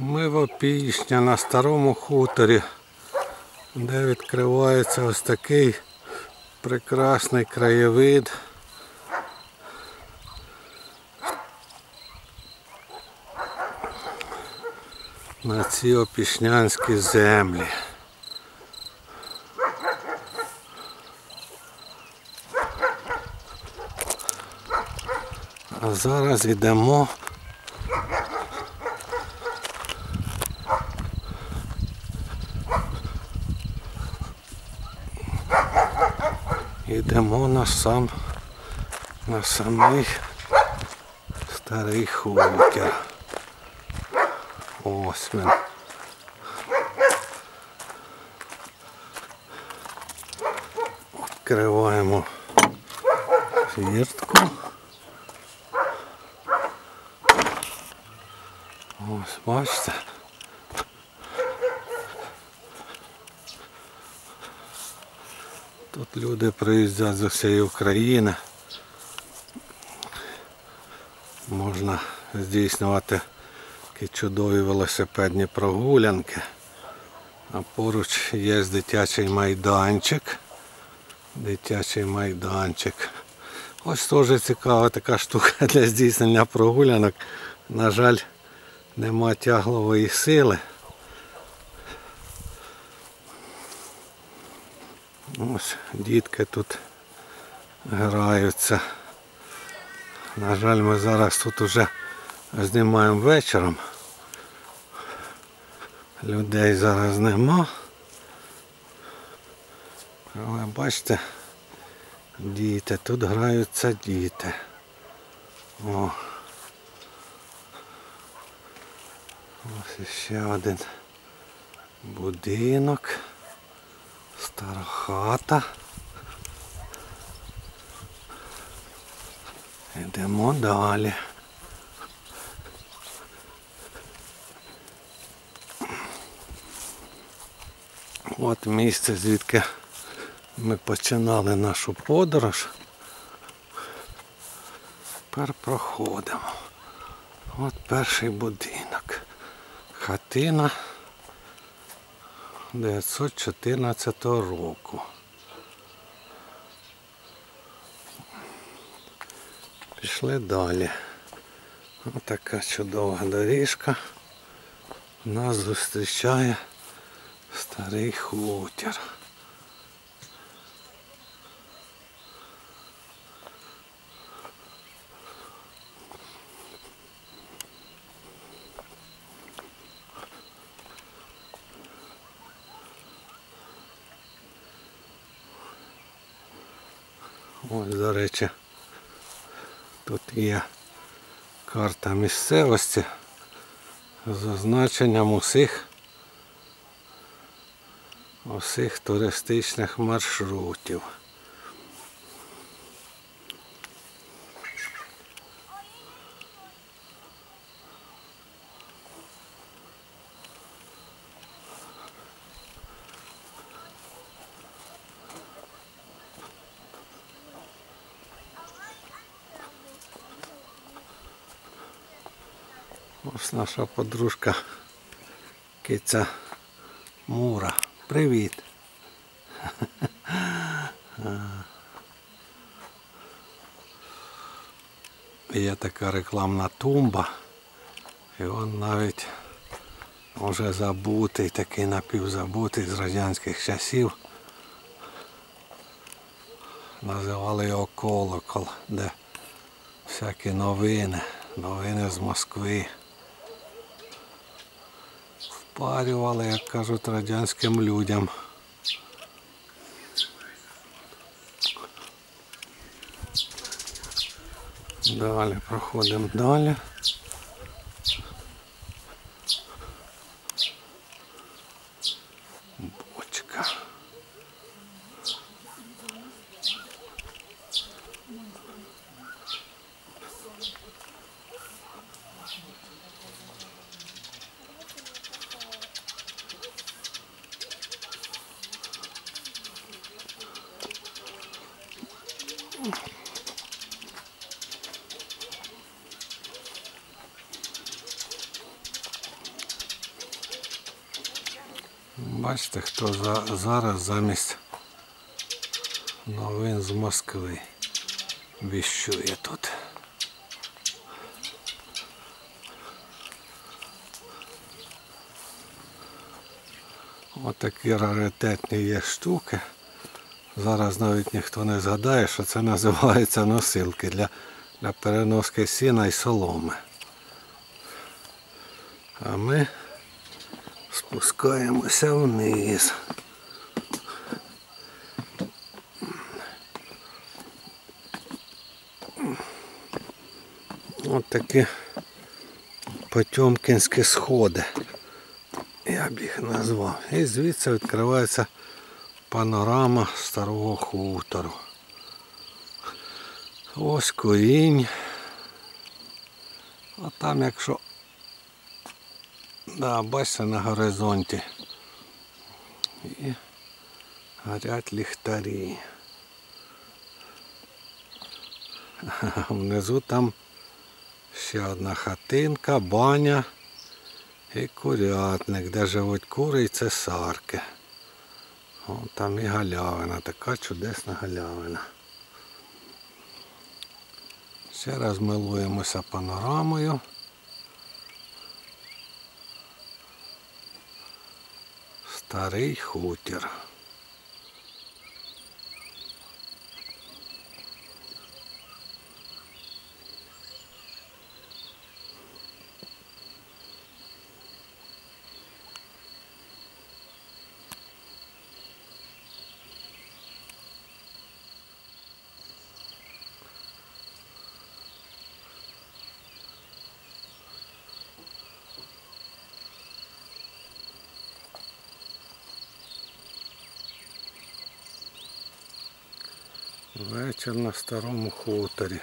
Ми в Опішня на старому хуторі, де відкривається ось такий прекрасний краєвид. На ці опішнянські землі. А зараз йдемо Йдемо на сам на самий старий хутір. Ось він. Відкриваємо фіртку. Ось бачите. Люди приїздять з усієї України. Можна здійснювати такі чудові велосипедні прогулянки. А поруч є дитячий майданчик. Дитячий майданчик. Ось теж цікава така штука для здійснення прогулянок. На жаль, нема тяглової сили. Ось дітки тут граються. На жаль, ми зараз тут уже знімаємо вечором. Людей зараз нема. Але бачите, діти, тут граються діти. О. Ось ще один будинок. Стара хата. Йдемо далі. От місце, звідки ми починали нашу подорож. Тепер проходимо. От перший будинок. Хатина 914 року. Пішли далі. Отака чудова доріжка. Нас зустрічає старий хутір. Ось, до речі, тут є карта місцевості з зазначенням усіх усіх туристичних маршрутів. Ось наша подружка киця Мура. Привіт. Є така рекламна тумба. І він навіть вже забутий, такий напівзабутий з радянських часів. Називали його колокол, де всякі новини, новини з Москви. Впарювали, як кажуть, радянським людям. Далі проходимо далі. Бачите, хто за, зараз замість новин з Москви віщує тут. Ось такі раритетні є штуки. Зараз навіть ніхто не згадає, що це називається носилки для, для переноски сіна і соломи. А ми спускаємося вниз. От такі потьомкінські сходи. Я б їх назвав. І звідси відкривається панорама старого хутору. Ось корінь. А там якщо да, бачите на горизонті. І горять ліхтарі. Внизу там ще одна хатинка, баня і курятник, де живуть кури і цесарки. О, там і галявина, така чудесна галявина. Ще раз милуємося панорамою. Старий хутір. Вечір на старому хуторі.